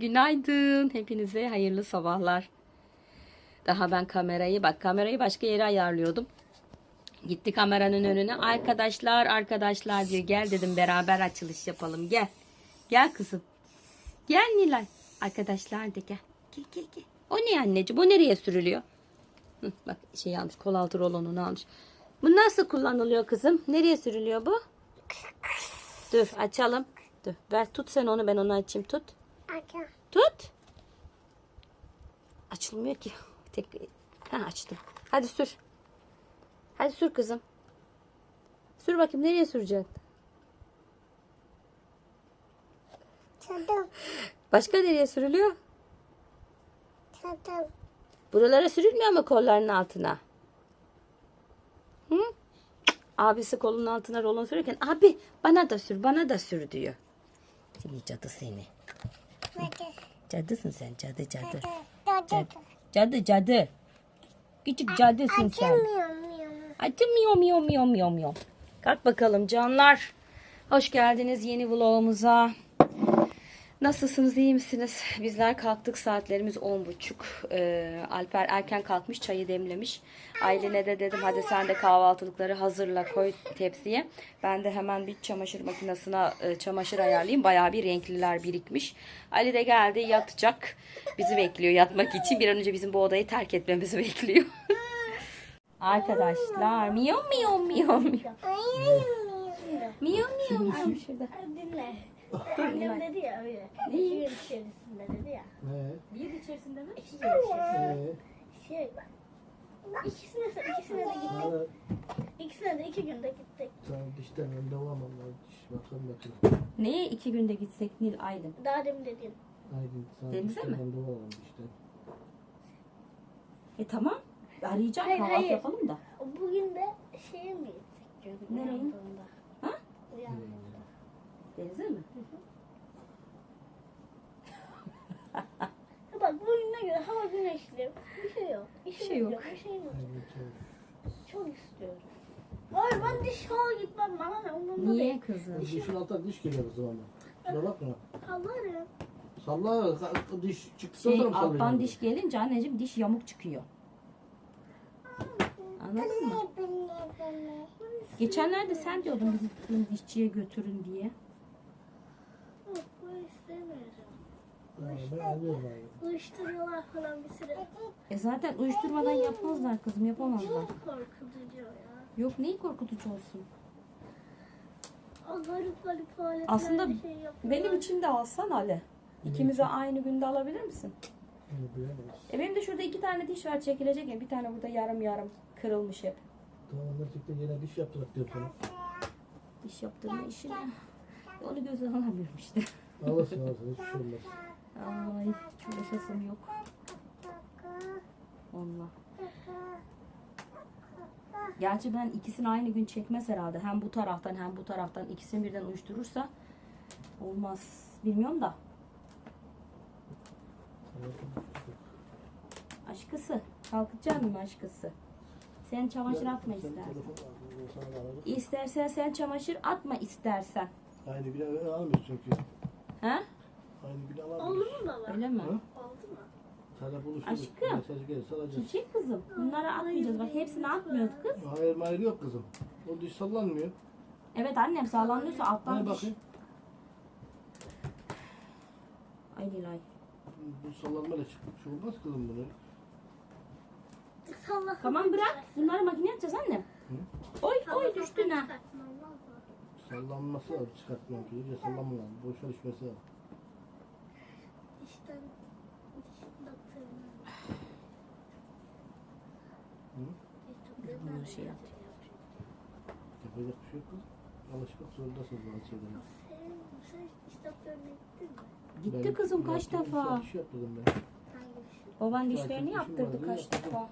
Günaydın. Hepinize hayırlı sabahlar. Daha ben kamerayı bak kamerayı başka yere ayarlıyordum. Gitti kameranın önüne. Arkadaşlar arkadaşlar diyor. Gel dedim beraber açılış yapalım. Gel. Gel kızım. Gel Nilay. Arkadaşlar de gel. Gel gel gel. O ne anneciğim? O nereye sürülüyor? Hı, bak şey almış. Kol altı rolonunu almış. Bu nasıl kullanılıyor kızım? Nereye sürülüyor bu? Dur açalım. Dur ver tut sen onu ben onu açayım tut. Açın. Tut. Açılmıyor ki. Tek ha açtım. Hadi sür. Hadi sür kızım. Sür bakayım nereye süreceksin? Çadım. Başka nereye sürülüyor? Çadım. Buralara sürülmüyor mu kollarının altına? Hı? Abisi kolunun altına rolon sürerken abi bana da sür bana da sür diyor. Seni cadı seni. Cadısın sen cadı cadı. Çadım. Cadı cadı. Küçük cadısın sen. Miyo miyo miyo miyo miyo. Kalk bakalım canlar. Hoş geldiniz yeni vlogumuza. Nasılsınız iyi misiniz? Bizler kalktık saatlerimiz 10.30. Ee, Alper erken kalkmış çayı demlemiş. Aylin'e de dedim hadi sen de kahvaltılıkları hazırla koy tepsiye. Ben de hemen bir çamaşır makinesine e, çamaşır ayarlayayım. Bayağı bir renkliler birikmiş. Ali de geldi yatacak. Bizi bekliyor yatmak için. Bir an önce bizim bu odayı terk etmemizi bekliyor. Arkadaşlar miyo miyo miyo miyo. Miyo miyo miyo. Şurada. Dinle. Annem dedi ya öyle. İki gün içerisinde dedi ya. Ne? Bir içerisinde mi? İki gün içerisinde. Ne? Şey, ikisine, ikisine de gittik. İkisine de iki günde gittik. sana dişten devam ama diş bakalım bakalım. Neye iki günde gitsek Nil Aydın? Daha demin dedin. Haydi sana Denize dişten mi? dişten. E tamam. Arayacağım Hayır, kahvaltı hayır. yapalım da. Bugün de şeye mi diyordum. Nereye? Ha? Uyandığımda. Denize mi? Bak bugüne göre hava güneşli. Bir şey yok. Bir şey yok. Bir şey yok. Haydi çabuk. Çok istiyorum. Hayır ben diş hava gitmem bana ne umurumda Niye değil. kızım? Dişin altına diş geliyor kızım ama. Şuna bakma. Havarım. Salla diş çıktıktan Şey, sonra mı alttan diş gelince anneciğim diş yamuk çıkıyor. Anladın mı? Geçenlerde sen diyordun bizi dişçiye götürün diye. Yok ben istemiyorum. Ha, Ben anlıyorum abi. Uyuşturuyorlar falan bir süre. E zaten uyuşturmadan yapmazlar kızım yapamazlar. Çok korkutucu ya. Yok neyi korkutucu olsun? O garip garip aletler Aslında bir şey yapıyorlar. Benim için de alsan Ali. İkimize aynı günde alabilir misin? Bunu. E benim de şurada iki tane diş var çekilecek ya. Bir tane burada yarım yarım kırılmış hep. Tamam gerçekten yine diş yaptırak diyor sana. Diş yaptırma işini. Onu göze alamıyorum işte. Alırsın alırsın hiçbir şey olmaz. Ay hiç uğraşasım yok. Onunla. Gerçi ben ikisini aynı gün çekmez herhalde. Hem bu taraftan hem bu taraftan ikisini birden uyuşturursa olmaz. Bilmiyorum da. Aşkısı. Kalkacak mı aşkısı? Sen çamaşır atma Sen istersen. İstersen sen çamaşır atma istersen. Aynı güne alamıyoruz çünkü. Ha? Aynı güne Oldu alamıyoruz. mu baba? Öyle mi? Hı? Oldu mu? Sana buluşuruz. Aşkım. Mesaj gelirse alacağız. Çiçek kızım. Bunları atmayacağız. Bak hepsini atmıyoruz kız. Hayır hayır yok kızım. O diş sallanmıyor. Evet annem sağlanıyorsa alttan Hadi diş. bakayım. Ay Nilay. Bu sallanmayla çıkmış olmaz kızım bunu. Salla. Tamam bırak. Bunları makineye atacağız annem. Oy oy düştün ha. Sallanması lazım çıkartmam ki. İyice sallanma lazım. Boşa düşmesi lazım. Doktoruna Bunlar şey yaptı. Yapacak bir şey yok. Alışmak zorundasınız bazı şeylere. Sen, sen diş doktoruna gittin mi? Gitti Ben kızım kaç defa. işler- iş yaptırdım ben. Hangi? Baban dişlerini işim yaptırdı vardı, kaç defa.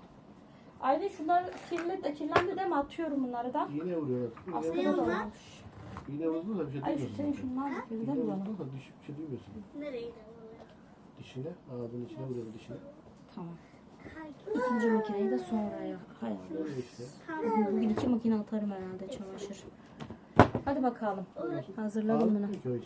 Ayrıca şunlar kirli de kirlendi de mi atıyorum bunları da. İğne vuruyorlar. İğne Aslında vuruyorlar. da onlar? olmuş. İğne vurdu da bir şey Ay şu duymuyorsun. senin şunlar da kirli İğne mi bana? vurdu da diş, bir şey duymuyorsun. Nereye gidiyor? Dişine, ağzının içine vuruyor dişine. Tamam. İkinci makineyi de Allah. Böyle işte. Tamam. Bugün iki makine atarım herhalde çamaşır. Hadi bakalım. Hazırladım bunu. Ağrıtmıyor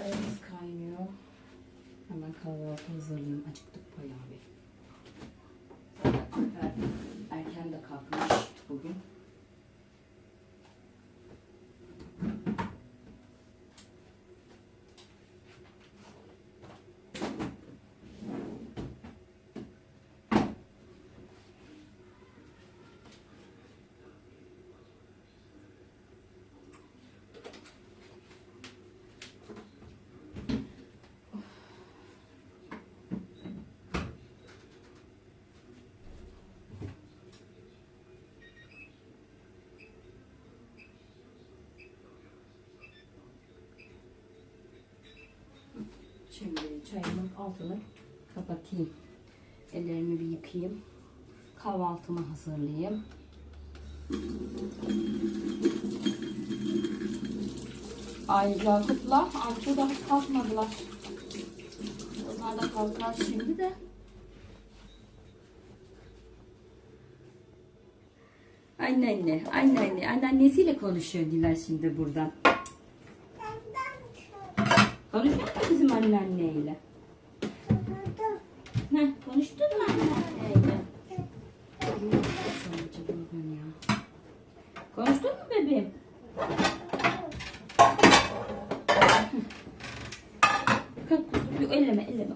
Çayımız kaynıyor. Hemen kahvaltı hazırlayayım. Acıktık bayağı bir. Zaten erken de kalkmış bugün. Şimdi çayımın altını kapatayım. Ellerimi bir yıkayayım. Kahvaltımı hazırlayayım. Ay Yakup'la Artu daha kalkmadılar. Onlar da kalkar şimdi de. Anneanne, anneanne, anneannesiyle konuşuyor Dilan şimdi buradan. Bizim anneanneyle? Heh, konuştun mu anneanneyle? Ne? Konuştun mu bebeğim? Kalk kuzum, bir elleme, elleme.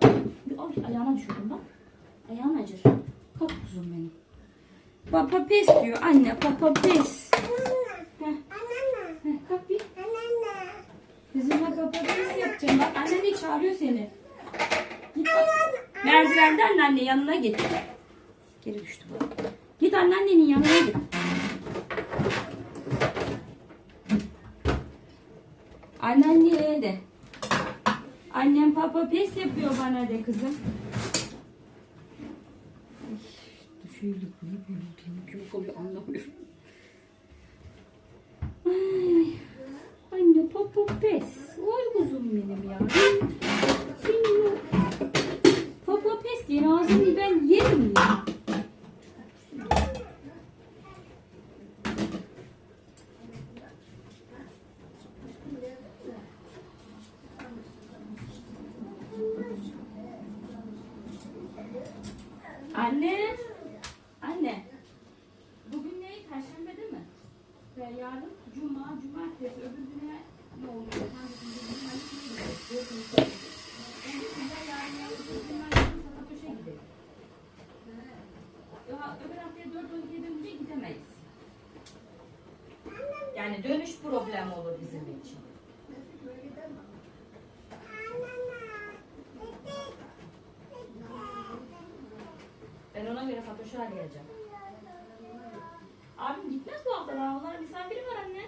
Ay, ayağına düşürdüm bak. Ayağın acır. Kalk kuzum benim. Papa pes diyor anne, papa pes. Heh, heh, kalk bir. Kızım bak papa pes yapacağım. Bak annen de çağırıyor seni. Git bak. Merdivenden anne yanına git. Geri düştü bak. Git anneannenin yanına git. Anneanneye de. Annem papa pes yapıyor bana de kızım. Şöyle niye böyle yamuk yumuk oluyor anlamıyorum. Ay, ay. Anne papa pes. Oy kuzum benim ya. Senin o papa pes diye ağzını ben yerim ya. Anne. Anne. Bugün ne? Perşembe değil mi? Ve yarın cuma, cumartesi, öbür güne ne oluyor? Hangisini bilmiyorum. Hangisini bilmiyorum. Dördünü söyledim. Ben de size yarın yarın öbür haftaya dört on gidince gidemeyiz. Yani dönüş problemi olur bizim için. Ben ona göre Fatoş'u arayacağım. Abim gitmez bu hafta daha. Onların misafiri var anne.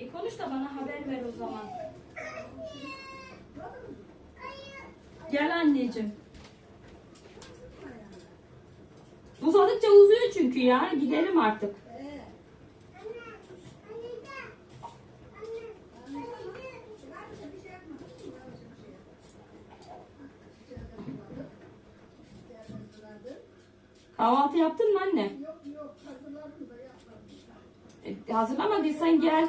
E konuş da bana haber ver o zaman. Gel anneciğim. Uzadıkça uzuyor çünkü ya. Gidelim artık. Kahvaltı yaptın mı anne? Yok yok. E, hazırlamadıysan gel.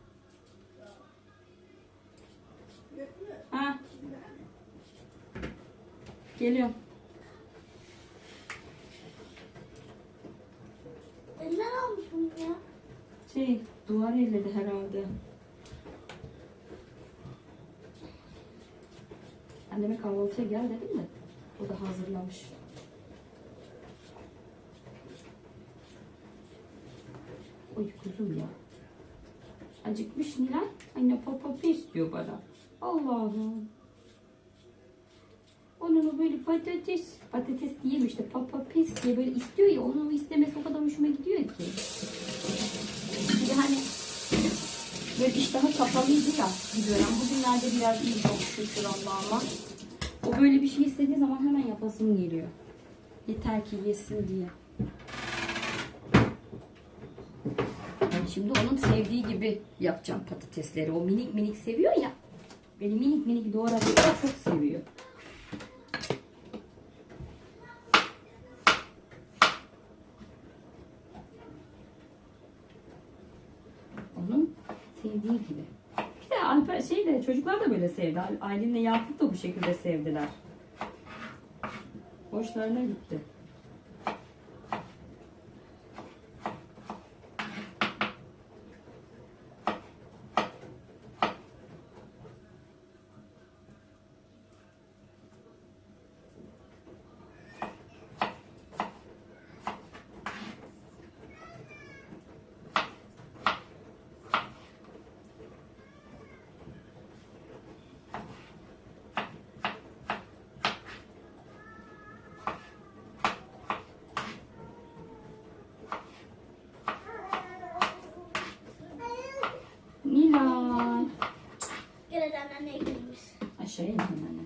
Geliyorum. Eller almış bunu ya. Şey, duvar elledi herhalde. Anneme kahvaltıya gel dedim de o da hazırlamış. Oy kuzum ya. Acıkmış Nilay. Anne papa pis diyor bana. Allah'ım. Onun o böyle patates, patates diyeyim işte papa pis diye böyle istiyor ya onun istemesi o kadar hoşuma gidiyor ki. Bir hani böyle iştahı kapalıydı ya dönem. Bugünlerde biraz iyi çok şükür Allah'ıma. O böyle bir şey istediği zaman hemen yapasım geliyor. Yeter ki yesin diye. Şimdi onun sevdiği gibi yapacağım patatesleri. O minik minik seviyor ya. Beni minik minik doğradıkça çok seviyor. Onun sevdiği gibi. Bir de Çocuklar da böyle sevdi. Aylin'le Yakup da bu şekilde sevdiler. Hoşlarına gitti. Nilay. Gidelim biz. Aşağıya in anne.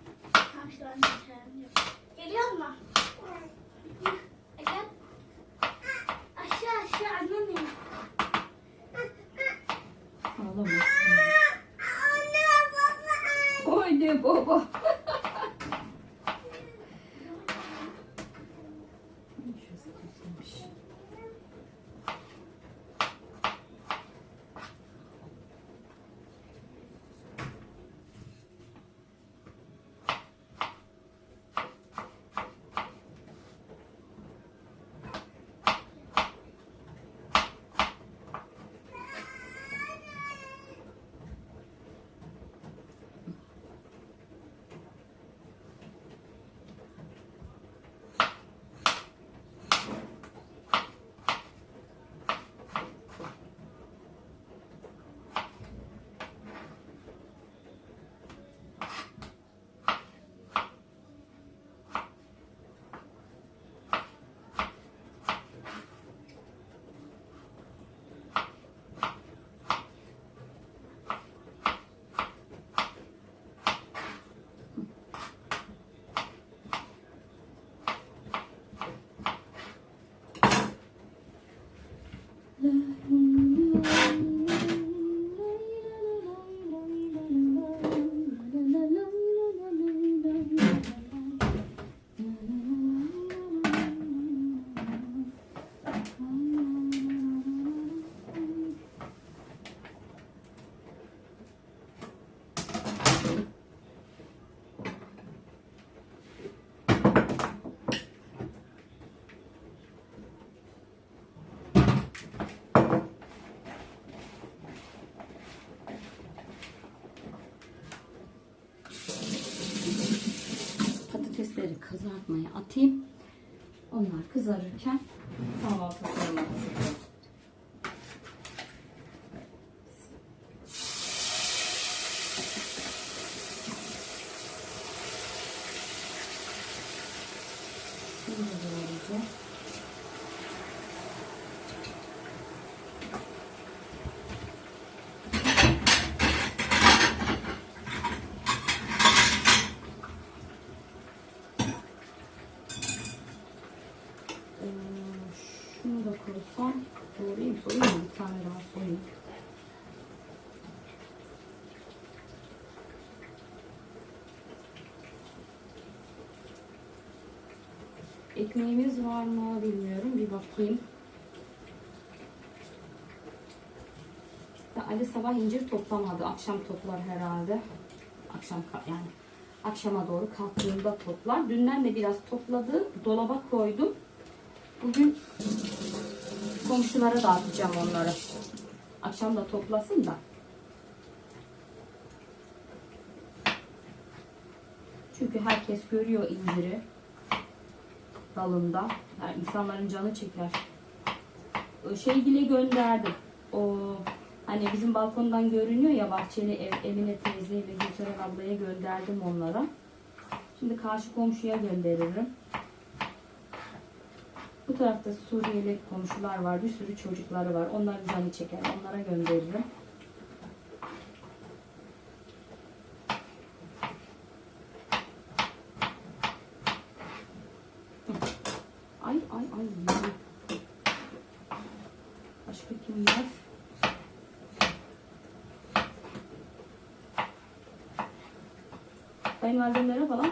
Kızarırken kahvaltılarımı hazırlayayım. Şimdi doğrayacağım. Ee, şunu da koysam doğrayayım soyayım mı? Bir tane daha soyayım. Ekmeğimiz var mı bilmiyorum. Bir bakayım. Ali sabah incir toplamadı. Akşam toplar herhalde. Akşam yani akşama doğru kalktığında toplar. Dünden de biraz topladı. Dolaba koydum. Bugün komşulara dağıtacağım onları. Akşam da toplasın da. Çünkü herkes görüyor inciri dalında. Yani insanların canı çeker. Şey bile gönderdim. O hani bizim balkondan görünüyor ya bahçeli ev, Emine teyze ve Gülseren ablaya gönderdim onlara. Şimdi karşı komşuya gönderirim. Bu tarafta Suriyeli komşular var. Bir sürü çocukları var. Onlar canı çeker. Onlara gönderirim. Başka kim var? Kayınvalidemlere falan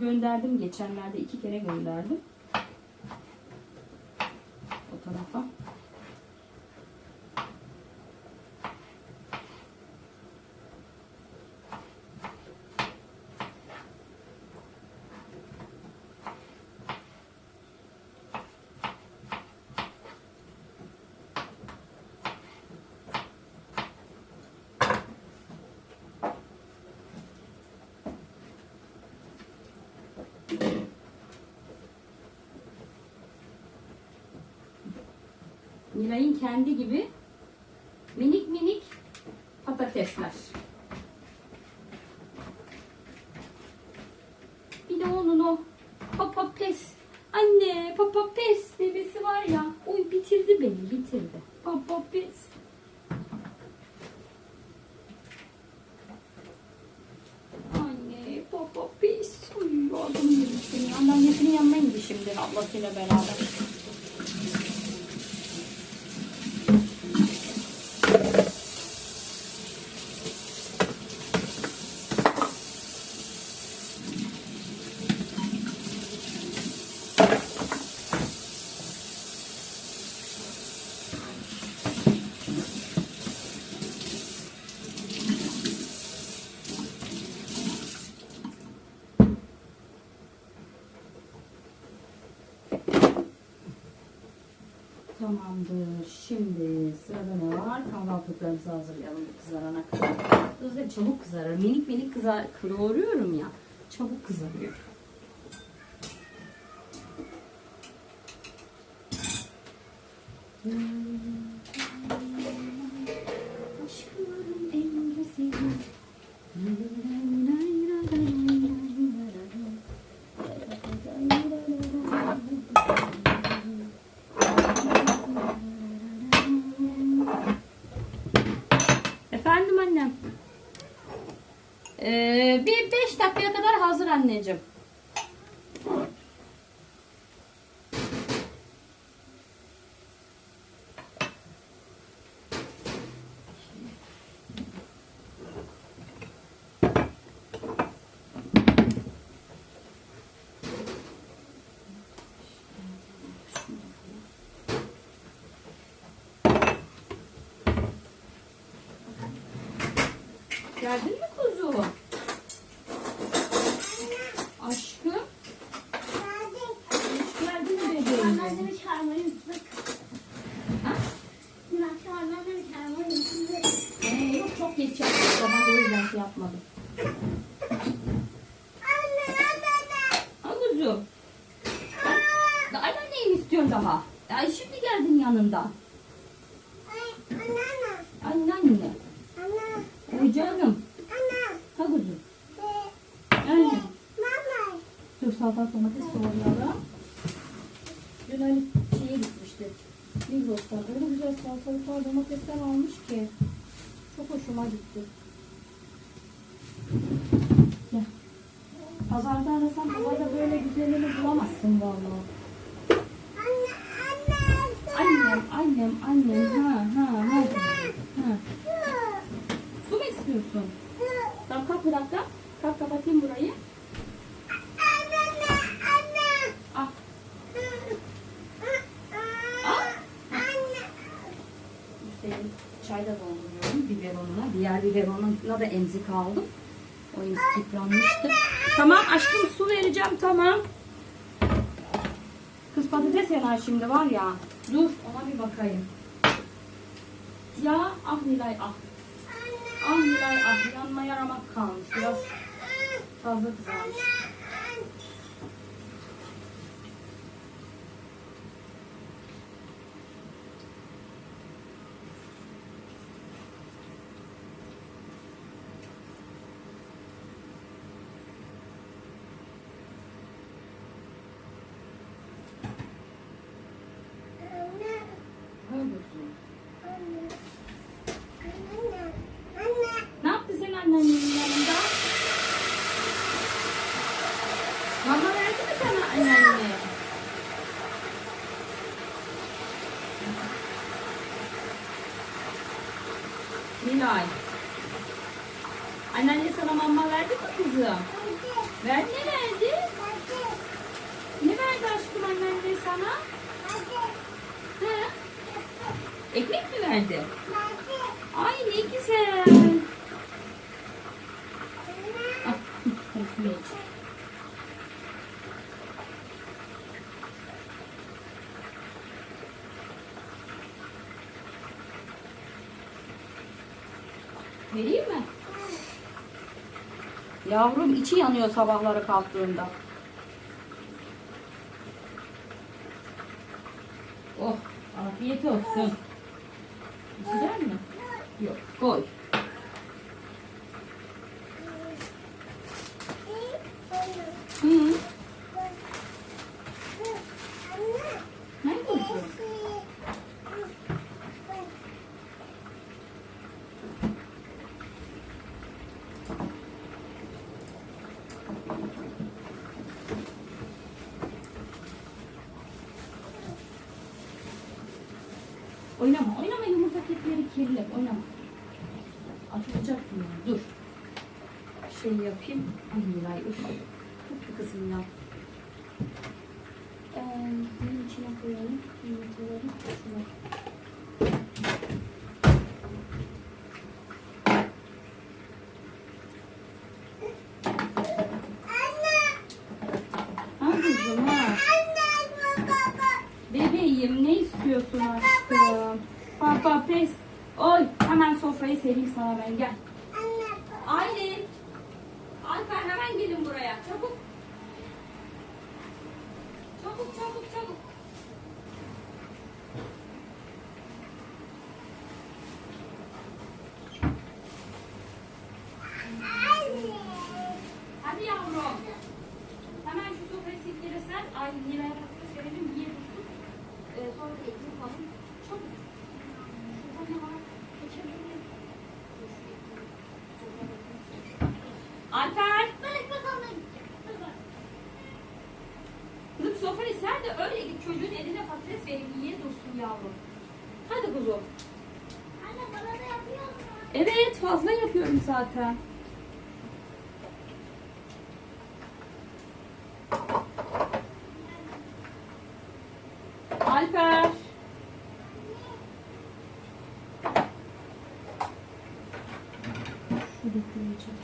gönderdim. Geçenlerde iki kere gönderdim. O tarafa. Kendi gibi minik minik patatesler. Bir de onun o papates. Anne papates bebesi var ya. Oy bitirdi beni bitirdi. Papates. Anne papates. Uy adamı yemiş seni. Anneannesinin yanına indi şimdi ablasıyla beraber. Tamamdır. Şimdi sırada ne var? Kahvaltılıklarımızı hazırlayalım bu kızarana kadar. Özellikle çabuk minik kızar, kıvırıyorum ya. Çabuk kızarıyor. Aşkların en güzeli. Efendim annem. Ee, bir beş dakikaya kadar hazır anneciğim. Geldin mi kuzu? Aşkım. Hoş geldin bebeğim. Anneannemi çağırmayı unuttuk. Ha? Dün akşam anneannemi çağırmayı unuttuk. Ee, yok çok geç yaptık. Ben de o yüzden şey yapmadım. Ha kuzu. Da anneanneyi mi istiyorsun daha? Ay şimdi geldin yanından. Anneanne. Oy canım. Ha kuzu. Anne. Dur salata domates doğrayalım. Dün Ali şeye gitmişti. Migros'tan öyle güzel salatalıklar domatesler almış ki. Çok hoşuma gitti. Gel. Pazarda arasan pazarda böyle güzelini bulamazsın vallahi. Annem, annem, annem. Ha, ha, ha. ha. Su mu istiyorsun? Tamam kalk bir dakika. Kalk kapatayım burayı. Al. Senin çay da dolduruyorum Diğer biberonuna da emzik aldım. O emzik yıpranmıştı. Tamam aşkım su vereceğim tamam. Kız patates yanar şimdi var ya. Dur ona bir bakayım. Ya ah Nilay ah. Ah Nilay ah yanmaya ramak kalmış. Biraz fazla kızarmış. Öyle Ne yaptı sen annenin yanında? Nilay. Anneanne sana mama verdi mi kızım? Ver ne verdi? Ne verdi aşkım anneanne sana? He? Ekmek mi verdi? Ay ne güzel. Ah, hadi suyu iç. Vereyim mi? Yavrum içi yanıyor sabahları kalktığında. Oh, afiyet olsun. İçecek mi? Yok, koy. Hı. Ne koyuyorsun? Oynama, oynama yumurta kekleri kirli. Oynama. Atılacak mı? Dur. Şey yapayım. Ay Nilay, üf. Çok kızım ya. Ee, bunun içine koyalım yumurtaları. Şuna. Bebeğim ne istiyorsun aşkım? Papa pes. Oy hemen sofrayı sereyim sana ben gel. Aylin. Alper hemen gelin buraya. Çabuk. Çabuk çabuk çabuk. Hadi yavrum. Hemen şu sofrayı silkelesen. Aylin Nilay'a patates verelim. Yiye dursun. Ee, sonra da ekmek alalım. Çabuk. Şurada ne var? Geçebilir miyim? Dur, şu ekmeği. Sofraya bakayım. Alper. Kızım sofrayı ser de öyle git çocuğun eline patates vereyim yiye dursun yavrum. Hadi kuzum. Evet fazla yapıyorum zaten. Alper. Şurada koyacağım.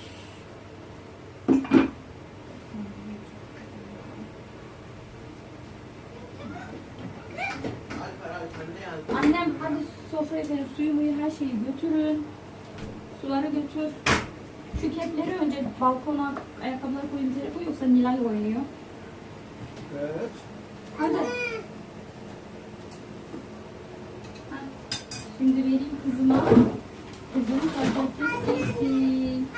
Annem hadi sofraya senin suyu muyu her şeyi götürün. Suları götür. Şu kepleri önce balkona ayakkabıları koyayım yere koy yoksa Nilay oynuyor. Evet. Hadi. Ha, Şimdi vereyim kızıma. Kızım patates yesin.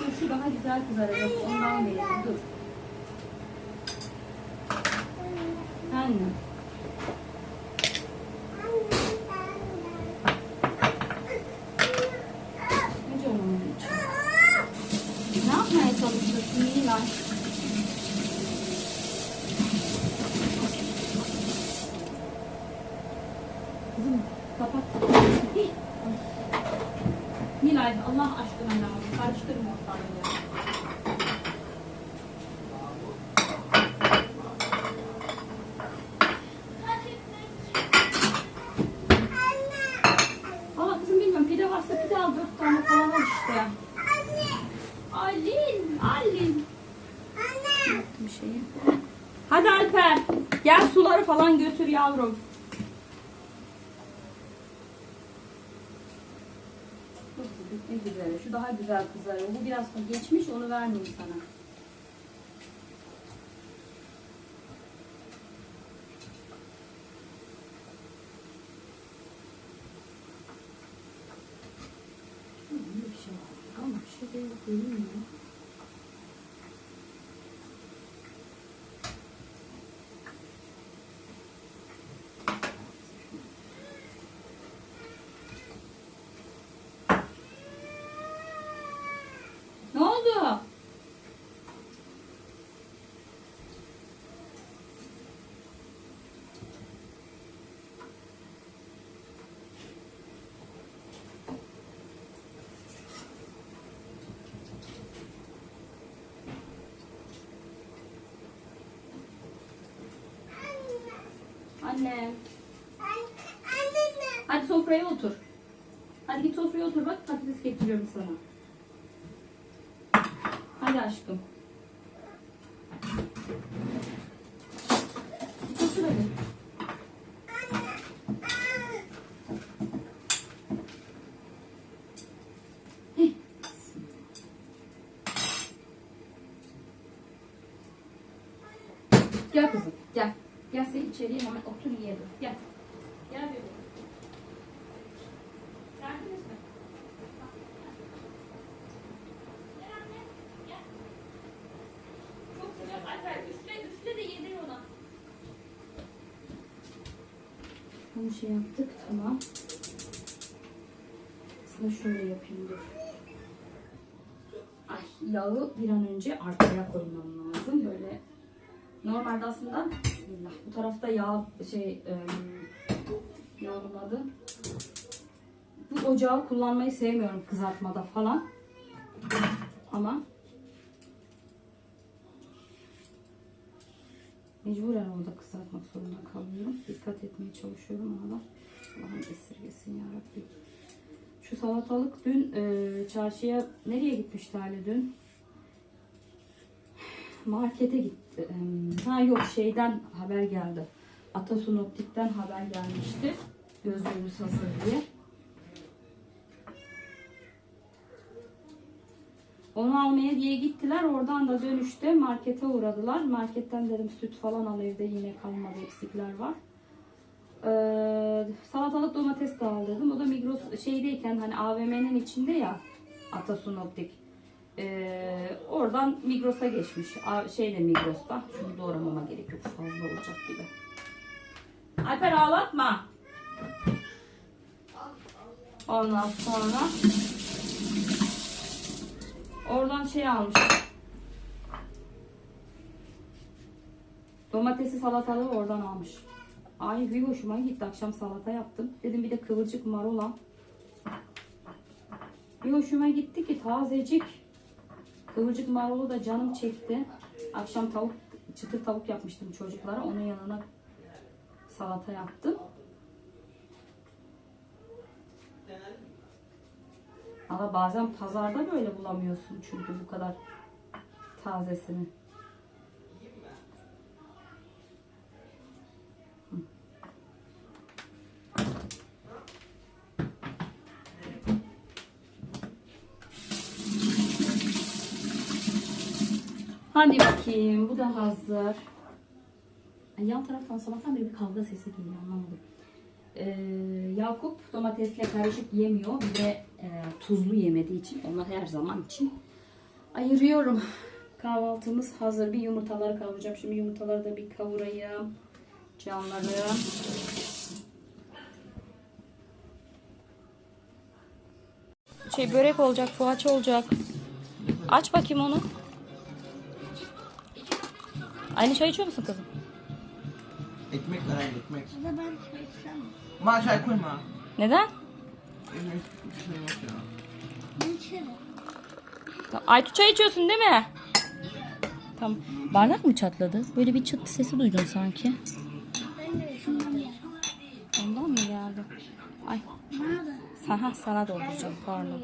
Dur şu daha güzel kızaracak. Ondan vereyim. Dur. Anne. Ne canım için? Ne Nilay? Kızım kapat. Nilay Allah aşkına yavrum karıştırma ortalığı ya. Valla kızım bilmiyorum pide varsa pide al dört tane falan al işte. Alin, Alin. Bir şeyi. Hadi Alper gel suları falan götür yavrum. Ne güzel. Şu daha güzel kızarıyor. Bu biraz geçmiş onu vermeyeyim sana. Bir şey var ama şuraya koyayım mı? Ne oldu? Annem. Anne. Hadi sofraya otur. Hadi git sofraya otur bak patates getiriyorum sana. Hadi aşkım. Otur hadi. Gel kızım içeriye hemen otur yiyelim. Gel. Gel bebeğim. Geldiniz mi? Çok sıcak Alper. Üfle üfle de yedir ona. Bunu şey yaptık tamam. Aslında şöyle yapayım dur. Ay yağı bir an önce arkaya koymam lazım. Böyle normalde aslında bismillah. Bu tarafta yağ şey adı? Bu ocağı kullanmayı sevmiyorum kızartmada falan. Ama mecburen orada kızartmak zorunda kalıyorum. Dikkat etmeye çalışıyorum ona da. Allah'ım esirgesin yarabbim. Şu salatalık dün e, çarşıya nereye gitmişti Ali dün? Markete gitti. Ha yok şeyden haber geldi. Atasun Optik'ten haber gelmişti. Gözlüğümüz hazır diye. Onu almaya diye gittiler. Oradan da dönüşte markete uğradılar. Marketten dedim süt falan al evde yine kalmadı eksikler var. Ee, salatalık domates de al. O da Migros şeydeyken hani AVM'nin içinde ya Atasun Optik. Ee, oradan Migros'a geçmiş. A, şeyde Migros'ta. Şunu doğramama gerek yok. Fazla olacak gibi. Alper ağlatma. Ondan sonra oradan şey almış. Domatesi salatalığı oradan almış. Ay bir hoşuma gitti. Akşam salata yaptım. Dedim bir de kıvırcık marola. Bir hoşuma gitti ki tazecik. Kıvırcık marulu da canım çekti. Akşam tavuk, çıtır tavuk yapmıştım çocuklara. Onun yanına salata yaptım. Ama bazen pazarda böyle bulamıyorsun çünkü bu kadar tazesini. Hadi bakayım bu da hazır. Ay, yan taraftan sabahtan beri bir kavga sesi geliyor anlamadım. Ee, Yakup domatesle karışık yemiyor. Bir de e, tuzlu yemediği için onu her zaman için ayırıyorum. Kahvaltımız hazır. Bir yumurtaları kavuracağım. Şimdi yumurtaları da bir kavurayım. Canlarım. Şey börek olacak, poğaça olacak. Aç bakayım onu. Aynı çay içiyor musun kızım? Ekmek ver anne ekmek. Baba ben çay içsem mi? Ma çay koyma. Neden? Ekmek bir şey yok ya. Ben içerim. Aytu çay içiyorsun değil mi? Tamam. Bardak mı çatladı? Böyle bir çıt sesi duydum sanki. Ben de şundan yerim. Ondan mı geldi? Ay Bana da. sana, sana dolduracağım pardon.